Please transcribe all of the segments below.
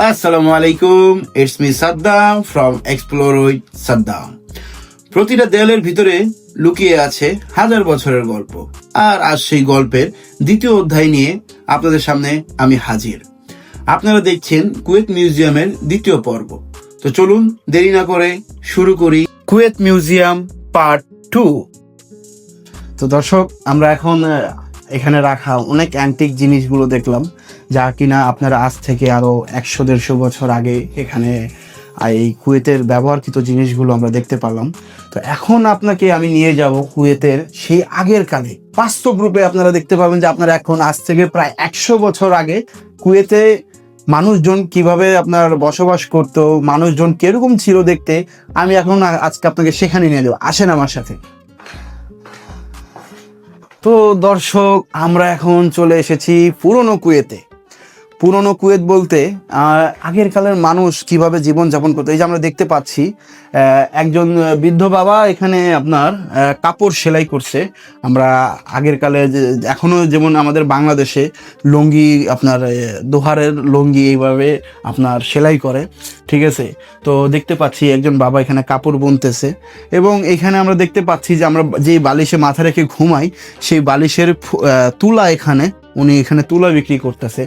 আসসালামু আলাইকুম it's me Saddam from explore with Saddam প্রতিটা দেয়ালের ভিতরে লুকিয়ে আছে হাজার বছরের গল্প। আর আজ সেই গল্পের দ্বিতীয় অধ্যায় নিয়ে আপনাদের সামনে আমি হাজির। আপনারা দেখছেন কুয়েত মিউজিয়ামের দ্বিতীয় পর্ব। তো চলুন দেরি না করে শুরু করি কুয়েত মিউজিয়াম পার্ট টু। তো দর্শক, আমরা এখন এখানে রাখা অনেক অ্যান্টিক জিনিসগুলো দেখলাম। যা কিনা আপনারা আজ থেকে আরও একশো, দেড়শো বছর আগে এখানে এই কুয়েতের ব্যবহারকৃত জিনিসগুলো আমরা দেখতে পারলাম। তো এখন আপনাকে আমি নিয়ে যাব কুয়েতের সেই আগের কালে। বাস্তব রূপে আপনারা দেখতে পাবেন যে আপনারা এখন আজ থেকে প্রায় একশো বছর আগে কুয়েতে মানুষজন কীভাবে আপনার বসবাস করতো, মানুষজন কীরকম ছিল দেখতে, আমি এখন আজকে আপনাকে সেখানে নিয়ে যাব। আসেন আমার সাথে। তো দর্শক, আমরা এখন চলে এসেছি পুরনো কুয়েতে। পুরনো কুয়েত বলতে আগের কালের মানুষ কীভাবে জীবন যাপন করতো। এই যে আমরা দেখতে পাচ্ছি একজন বৃদ্ধ বাবা এখানে আপনার কাপড় সেলাই করছে। আমরা আগের কালে যে- এখনও যেমন আমাদের বাংলাদেশে লুঙ্গি আপনার দোহারের লুঙ্গি এইভাবে আপনার সেলাই করে, ঠিক আছে? তো দেখতে পাচ্ছি একজন বাবা এখানে কাপড় বুনতেছে এবং এখানে আমরা দেখতে পাচ্ছি যে আমরা যে বালিশে মাথা রেখে ঘুমাই, সেই বালিশের তুলা এখানে উনি এখানে তুলা বিক্রি করতেছে।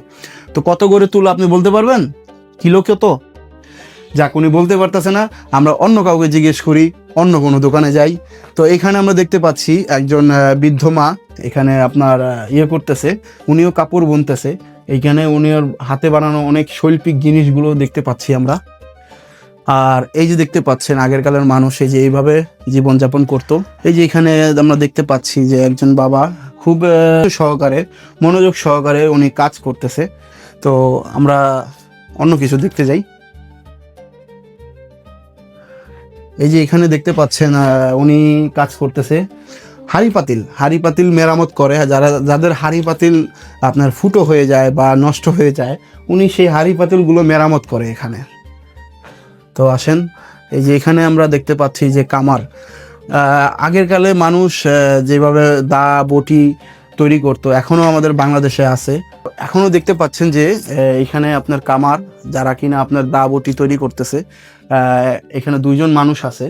তো কত করে তুলা আপনি বলতে পারবেন? কিলো কত? যাক, উনি বলতে পারতেছে না। আমরা অন্য কাউকে জিজ্ঞেস করি, অন্য কোনো দোকানে যাই। তো এখানে আমরা দেখতে পাচ্ছি একজন বৃদ্ধ মা এখানে আপনার ইয়ে করতেছে। উনিও কাপড় বুনতেছে। এইখানে উনি হাতে বানানো অনেক শৈল্পিক জিনিসগুলো দেখতে পাচ্ছি আমরা। আর এই যে দেখতে পাচ্ছেন, আগের কালের মানুষ এই যে এইভাবে জীবনযাপন করত। এই যে এখানে আমরা দেখতে পাচ্ছি যে একজন বাবা খুব সহকারে, মনোযোগ সহকারে উনি কাজ করতেছে। তো আমরা অন্য কিছু দেখতে যাই। এই যে এখানে দেখতে পাচ্ছেন উনি কাজ করতেছে। হাড়ি পাতিল হাড়ি পাতিল মেরামত করে। যারা, যাদের হাড়ি পাতিল আপনার ফুটো হয়ে যায় বা নষ্ট হয়ে যায়, উনি সেই হাড়ি পাতিলগুলো মেরামত করে এখানে। তো আসেন, এই যে এখানে আমরা দেখতে পাচ্ছি যে কামার। আগের কালে মানুষ যেভাবে দা বটি তৈরি করতো এখনও আমাদের বাংলাদেশে আছে। এখনও দেখতে পাচ্ছেন যে এখানে আপনার কামার, যারা কিনা আপনার দা বটি তৈরি করতেছে এখানে দুইজন মানুষ আছে।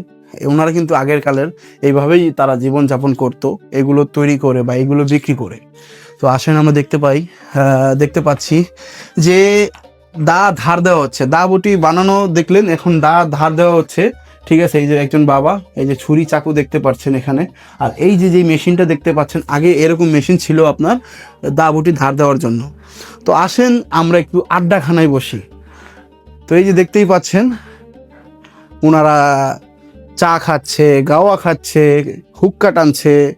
ওনারা কিন্তু আগের কালের, এইভাবেই তারা জীবন যাপন করতো, এগুলো তৈরি করে বা এগুলো বিক্রি করে। তো আসেন আমরা দেখতে পাই দেখতে পাচ্ছি যে দা ধার দেওয়া হচ্ছে। দা বটি বানানো দেখলেন, এখন দা ধার দেওয়া হচ্ছে। ঠিক আছে, এই যে একজন বাবা, এই যে ছুরি চাকু দেখতে পাচ্ছেন এখানে। আর এই যে যে মেশিনটা দেখতে পাচ্ছেন, আগে এরকম মেশিন ছিল আপনার দা বটি ধার দেওয়ার জন্য। তো আসেন, আমরা একটু আড্ডাখানায় বসি। তো এই যে দেখতেই পাচ্ছেন ওনারা চা খাচ্ছে, গাওয়া খাচ্ছে, হুক্কা টানছে,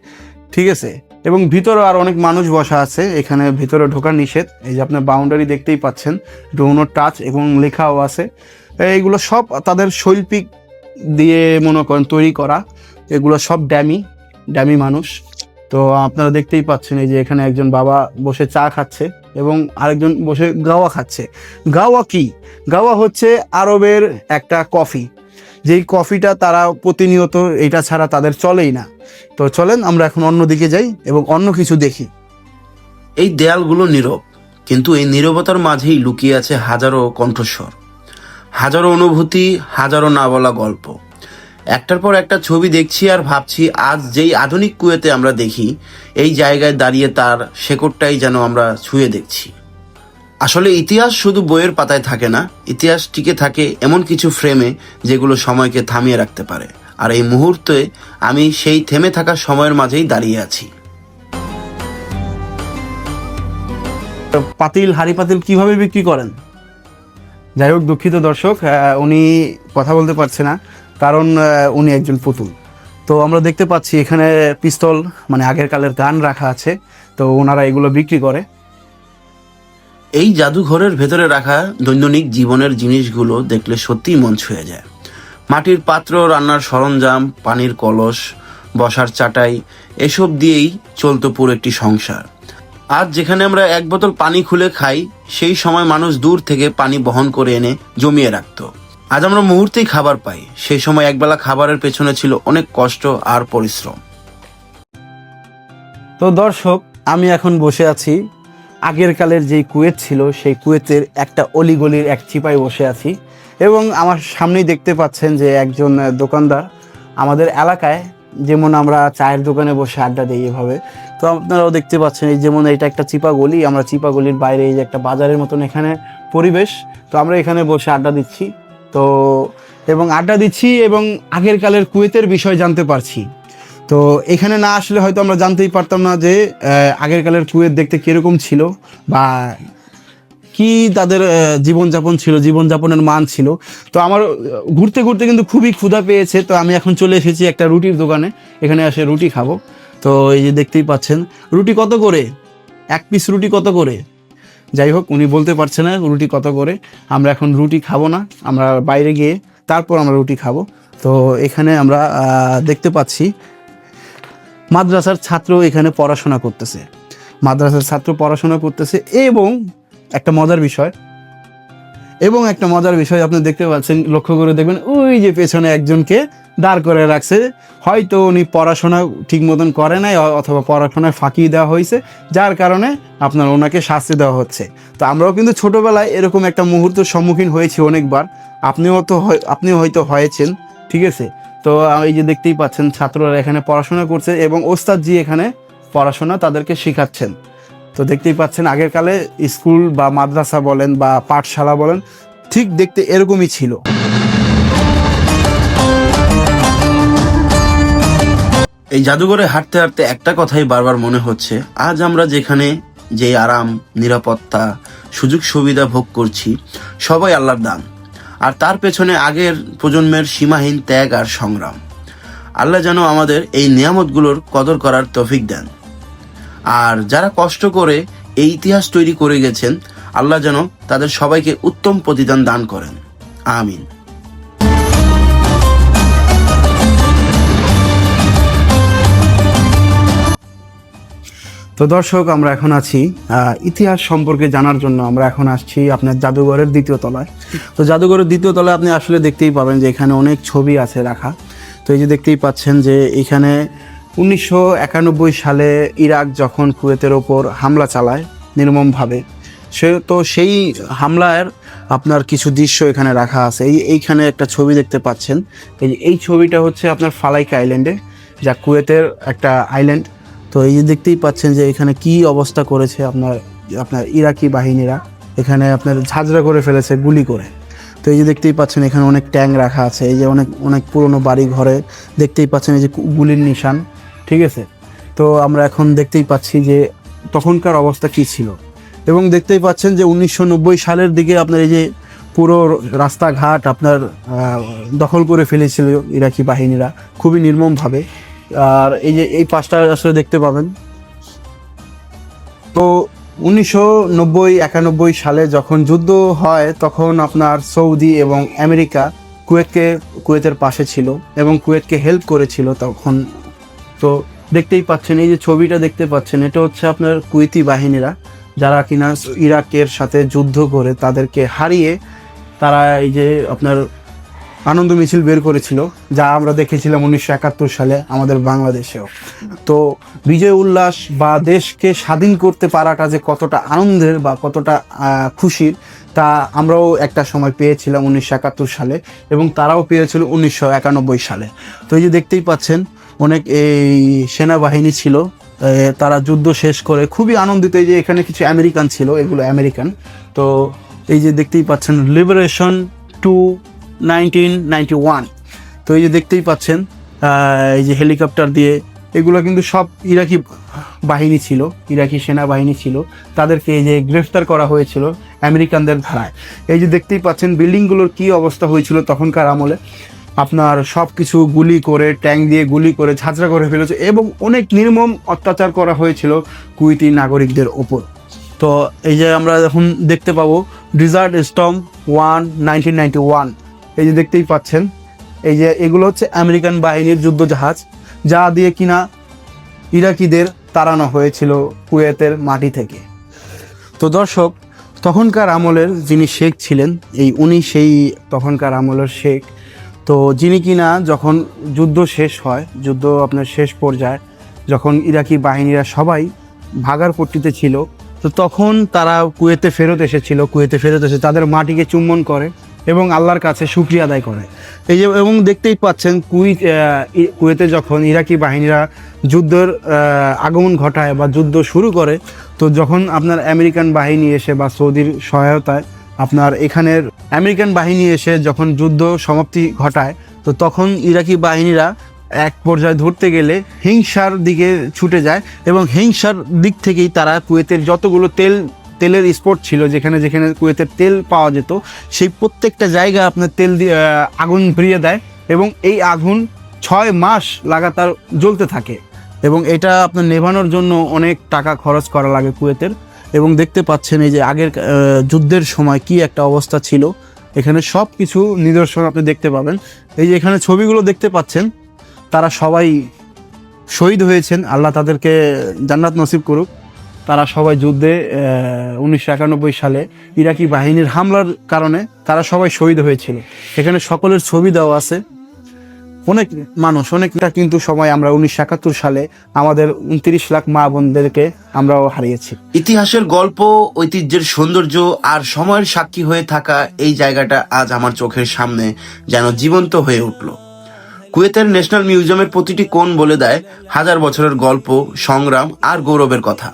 ঠিক আছে? এবং ভিতরে আর অনেক মানুষ বসা আছে। এখানে ভিতরে ঢোকা নিষেধ। এই যে আপনার বাউন্ডারি দেখতেই পাচ্ছেন ডোনো টাচ এবং লেখাও আছে। এইগুলো সব তাদের শৈল্পিক দিয়ে মনে করেন তৈরি করা। এগুলো সব ড্যামি ড্যামি মানুষ। তো আপনারা দেখতেই পাচ্ছেন এই যে এখানে একজন বাবা বসে চা খাচ্ছে এবং আরেকজন বসে গাওয়া খাচ্ছে। গাওয়া কি? গাওয়া হচ্ছে আরবের একটা কফি যেই কফিটা তারা প্রতিনিয়ত এটা ছাড়া তাদের চলেই না। তো চলেন, আমরা এখন অন্য দিকে যাই এবং অন্য কিছু দেখি। এই দেয়ালগুলো নীরব, কিন্তু এই নীরবতার মাঝেই লুকিয়ে আছে হাজারো কণ্ঠস্বর। হাজারো অনুভূতি, হাজারো না বলা গল্প। একটার পর একটা ছবি দেখছি আর ভাবছি, আজ যেই আধুনিক কুয়েতে আমরা দেখি, এই জায়গায় দাঁড়িয়ে তার শেকড়টাই যেন আমরা ছুঁয়ে দেখছি। আসলে ইতিহাস শুধু বইয়ের পাতায় থাকে না ইতিহাস টিকে থাকে এমন কিছু ফ্রেমে যেগুলো সময়কে থামিয়ে রাখতে পারে। আর এই মুহূর্তে আমি সেই থেমে থাকা সময়ের মাঝেই দাঁড়িয়ে আছি। পাতিল হাড়ি পাতিল কীভাবে বিক্রি করেন? যাই হোক দুঃখিত দর্শক উনি কথা বলতে পারছে না কারণ উনি একজন পুতুল। তো আমরা দেখতে পাচ্ছি এখানে পিস্তল মানে আগের কালের গান রাখা আছে তো ওনারা এগুলো বিক্রি করে। এই জাদুঘরের ভেতরে রাখা দৈনন্দিন জীবনের জিনিসগুলো দেখলে সত্যিই মন ছুঁয়ে যায়। মাটির পাত্র, রান্নার সরঞ্জাম, পানির কলস, বসার চাটাই, এসব দিয়েই চলতো পুরো একটি সংসার। আজ যেখানে আমরা এক বোতল পানি খুলে খাই, সেই সময় মানুষ দূর থেকে পানি বহন করে এনে জমিয়ে রাখত। আজ আমরা মুহূর্তেই খাবার পাই। সেই সময় একবেলা খাবারের পেছনে ছিল অনেক কষ্ট আর পরিশ্রম। তো দর্শক, আমি এখন বসে আছি আগের কালের যেই কুয়েত ছিল, সেই কুয়েতের একটা অলিগলির এক চিপায় বসে আছি। এবং আমার সামনেই দেখতে পাচ্ছেন যে একজন দোকানদার আমাদের এলাকায় যেমন আমরা চায়ের দোকানে বসে আড্ডা দিই এভাবে। তো আপনারাও দেখতে পাচ্ছেন এই যেমন এটা একটা চিপা গলি, আমরা চিপা গলির বাইরে এই যে একটা বাজারের মতন এখানে পরিবেশ। তো আমরা এখানে বসে আড্ডা দিচ্ছি। তো এবং আড্ডা দিচ্ছি এবং আগের কালের কুয়েতের বিষয় জানতে পারছি। তো এখানে না আসলে হয়তো আমরা জানতেই পারতাম না যে আগের কালের কুয়েত দেখতে কীরকম ছিল বা কি তাদের জীবনযাপন ছিল, জীবনযাপনের মান ছিল। তো আমার ঘুরতে ঘুরতে কিন্তু খুবই ক্ষুধা পেয়েছে। তো আমি এখন চলে এসেছি একটা রুটির দোকানে। এখানে এসে রুটি খাব। তো এই যে দেখতেই পাচ্ছেন, রুটি কত করে? এক পিস রুটি কত করে? যাই হোক, উনি বলতে পারছে না রুটি কত করে। আমরা এখন রুটি খাব না। আমরা বাইরে গিয়ে তারপর আমরা রুটি খাব। তো এখানে আমরা দেখতে পাচ্ছি মাদ্রাসার ছাত্র এখানে পড়াশোনা করতেছে। মাদ্রাসার ছাত্র পড়াশোনা করতেছে এবং একটা মজার বিষয়, এবং একটা মজার বিষয় আপনি দেখতে পাচ্ছেন, লক্ষ্য করে দেখবেন, ওই যে পেছনে একজনকে দাঁড় করে রাখছে। হয়তো উনি পড়াশোনা ঠিক মতন করে নাই, অথবা পড়াশোনায় ফাঁকি দেওয়া হয়েছে, যার কারণে আপনার ওনাকে শাস্তি দেওয়া হচ্ছে। তো আমরাও কিন্তু ছোটোবেলায় এরকম একটা মুহূর্তের সম্মুখীন হয়েছি অনেকবার। আপনিও তো আপনিও হয়তো হয়েছেন, ঠিক আছে? তো এই যে দেখতেই পাচ্ছেন, ছাত্ররা এখানে পড়াশোনা করছে এবং ওস্তাদজি এখানে পড়াশোনা তাদেরকে শেখাচ্ছেন। তো দেখতেই পাচ্ছেন, আগের কালে স্কুল বা মাদ্রাসা বলেন বা পাঠশালা বলেন, ঠিক দেখতে এরকমই ছিল। এই জাদুঘরে হাঁটতে হাঁটতে একটা কথাই বারবার মনে হচ্ছে, আজ আমরা যেখানে যে আরাম, নিরাপত্তা সুযোগ সুবিধা ভোগ করছি, সবাই আল্লাহর দান। আর তার পেছনে আগের প্রজন্মের সীমাহীন ত্যাগ আর সংগ্রাম। আল্লাহ যেন আমাদের এই নিয়ামতগুলোর কদর করার তফিক দেন। আর যারা কষ্ট করে এই ইতিহাস তৈরি করে গেছেন, আল্লাহ যেন তাদের সবাইকে উত্তম প্রতিদান দান করেন। আমিন। তো দর্শক, আমরা এখন আছি ইতিহাস সম্পর্কে জানার জন্য আমরা এখন আসছি আপনার জাদুঘরের দ্বিতীয় তলায়। তো জাদুঘরের দ্বিতীয় তলায় আপনি আসলে দেখতেই পাবেন যে এখানে অনেক ছবি আছে রাখা। তো এই যে দেখতেই পাচ্ছেন যে এখানে উনিশশো একানব্বই সালে ইরাক যখন কুয়েতের ওপর হামলা চালায় নির্মমভাবে, সে তো সেই হামলার আপনার কিছু দৃশ্য এখানে রাখা আছে। এই এইখানে একটা ছবি দেখতে পাচ্ছেন। এই এই ছবিটা হচ্ছে আপনার ফালাইকা আইল্যান্ডে, যা কুয়েতের একটা আইল্যান্ড। তো এই যে দেখতেই পাচ্ছেন যে এখানে কি অবস্থা করেছে আপনার আপনার ইরাকি বাহিনীরা। এখানে আপনার ঝাঁঝরা করে ফেলেছে, গুলি করে। তো এই যে দেখতেই পাচ্ছেন এখানে অনেক ট্যাঙ্ক রাখা আছে, এই যে অনেক অনেক পুরনো বাড়ি ঘরে। দেখতেই পাচ্ছেন এই যে গুলির নিশান, ঠিক আছে? তো আমরা এখন দেখতেই পাচ্ছি যে তখনকার অবস্থা কি ছিল। এবং দেখতেই পাচ্ছেন যে উনিশশো নব্বই সালের দিকে আপনার এই যে পুরো রাস্তাঘাট আপনার দখল করে ফেলেছিল ইরাকি বাহিনীরা, খুবই নির্মমভাবে। আর এই যে এই পাঁচটা আসলে দেখতে পাবেন। তো উনিশশো নব্বই, একানব্বই সালে যখন যুদ্ধ হয়, তখন আপনার সৌদি এবং আমেরিকা কুয়েতকে, কুয়েতের পাশে ছিল এবং কুয়েতকে হেল্প করেছিল তখন। তো দেখতেই পাচ্ছেন, এই যে ছবিটা দেখতে পাচ্ছেন, এটা হচ্ছে আপনার কুয়েতি বাহিনীরা, যারা কিনা ইরাকের সাথে যুদ্ধ করে তাদেরকে হারিয়ে তারা এই যে আপনার আনন্দ মিছিল বের করেছিল, যা আমরা দেখেছিলাম উনিশশো একাত্তর সালে আমাদের বাংলাদেশেও। তো বিজয় উল্লাস বা দেশকে স্বাধীন করতে পারাটা যে কতটা আনন্দের বা কতটা খুশির, তা আমরাও একটা সময় পেয়েছিলাম উনিশশো একাত্তর সালে এবং তারাও পেয়েছিল উনিশশো একানব্বই সালে। তো এই যে দেখতেই পাচ্ছেন, অনেক এই সেনাবাহিনী ছিল তারা যুদ্ধ শেষ করে খুবই আনন্দিত। এই যে এখানে কিছু আমেরিকান ছিল, এগুলো আমেরিকান। তো এই যে দেখতেই পাচ্ছেন লিবারেশন টু নাইনটি ওয়ান। তো এই যে দেখতেই পাচ্ছেন এই যে হেলিকপ্টার দিয়ে, এগুলো কিন্তু সব ইরাকি বাহিনী ছিল, ইরাকি সেনাবাহিনী ছিল। তাদেরকে এই যে গ্রেফতার করা হয়েছিল আমেরিকানদের ধারায়। এই যে দেখতেই পাচ্ছেন, বিল্ডিংগুলোর কি অবস্থা হয়েছিল তখনকার আমলে। আপনার সব কিছু গুলি করে, ট্যাঙ্ক দিয়ে গুলি করে, ঝাঁঝরা করে ফেলেছে এবং অনেক নির্মম অত্যাচার করা হয়েছিল কুইতি নাগরিকদের ওপর। তো এই যে আমরা এখন দেখতে পাবো desert storm one nineteen ninety one এই যে দেখতেই পাচ্ছেন, এই যে এগুলো হচ্ছে আমেরিকান বাহিনীর যুদ্ধ জাহাজ যা দিয়ে কিনা ইরাকিদের তাড়ানো হয়েছিল কুয়েতের মাটি থেকে। তো দর্শক, তখনকার আমলের যিনি শেখ ছিলেন, এই উনি সেই তখনকার আমলের শেখ। তো যিনি কিনা যখন যুদ্ধ শেষ হয়, যুদ্ধ আপনার শেষ পর্যায়ে, যখন ইরাকি বাহিনীরা সবাই ভাগার পট্টিতে ছিল, তো তখন তারা কুয়েতে ফেরত এসেছিল, কুয়েতে ফেরত এসে তাদের মাটিকে চুম্বন করে। এবং আল্লাহর কাছে শুক্রিয়া আদায় করে। এই যে এবং দেখতেই পাচ্ছেন কুইত কুয়েতে যখন ইরাকি বাহিনীরা যুদ্ধের আগমন ঘটায় বা যুদ্ধ শুরু করে, তো যখন আপনার আমেরিকান বাহিনী এসে বা সৌদির সহায়তায় আপনার এখানের আমেরিকান বাহিনী এসে যখন যুদ্ধ সমাপ্তি ঘটায়, তো তখন ইরাকি বাহিনীরা এক পর্যায়ে ধরতে গেলে হিংসার দিকে ছুটে যায় এবং হিংসার দিক থেকেই তারা কুয়েতের যতগুলো তেল তেলের স্পট ছিল যেখানে যেখানে কুয়েতের তেল পাওয়া যেত, সেই প্রত্যেকটা জায়গা আপনার তেল দিয়ে আগুন ভরিয়ে দেয় এবং এই আগুন ছয় মাস লাগাতার জ্বলতে থাকে এবং এটা আপনার নেভানোর জন্য অনেক টাকা খরচ করা লাগে কুয়েতের এবং দেখতে পাচ্ছেন এই যে আগের যুদ্ধের সময় কি একটা অবস্থা ছিল। এখানে সব কিছু নিদর্শন আপনি দেখতে পাবেন। এই যে এখানে ছবিগুলো দেখতে পাচ্ছেন, তারা সবাই শহীদ হয়েছেন। আল্লাহ তাদেরকে জান্নাত নসিব করুক। তারা সবাই যুদ্ধে উনিশশো একানব্বই সালে ইরাকি বাহিনীর হামলার কারণে তারা সবাই শহীদ হয়েছিল। এখানে সকলের ছবি দেওয়া আছে। অনেক মানুষ, অনেকটা কিন্তু সময় আমরা উনিশশো একাত্তর সালে আমাদের উনত্রিশ লাখ মা বোনদেরকে আমরাও হারিয়েছি। ইতিহাসের গল্প, ঐতিহ্যের সৌন্দর্য আর সময়ের সাক্ষী হয়ে থাকা এই জায়গাটা আজ আমার চোখের সামনে যেন জীবন্ত হয়ে উঠল। কুয়েতের ন্যাশনাল মিউজিয়ামের প্রতিটি কোণ বলে দেয় হাজার বছরের গল্প, সংগ্রাম আর গৌরবের কথা।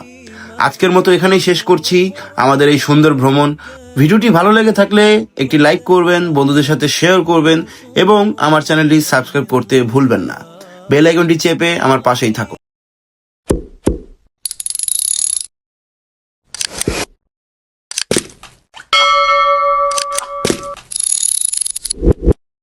আজকের মতো এখানেই শেষ করছি আমাদের এই সুন্দর ভ্রমণ। ভিডিওটি ভালো লেগে থাকলে একটি লাইক করবেন, বন্ধুদের সাথে শেয়ার করবেন এবং আমার চ্যানেলটি সাবস্ক্রাইব করতে ভুলবেন না। বেল আইকনটি চেপে আমার পাশেই থাকুন।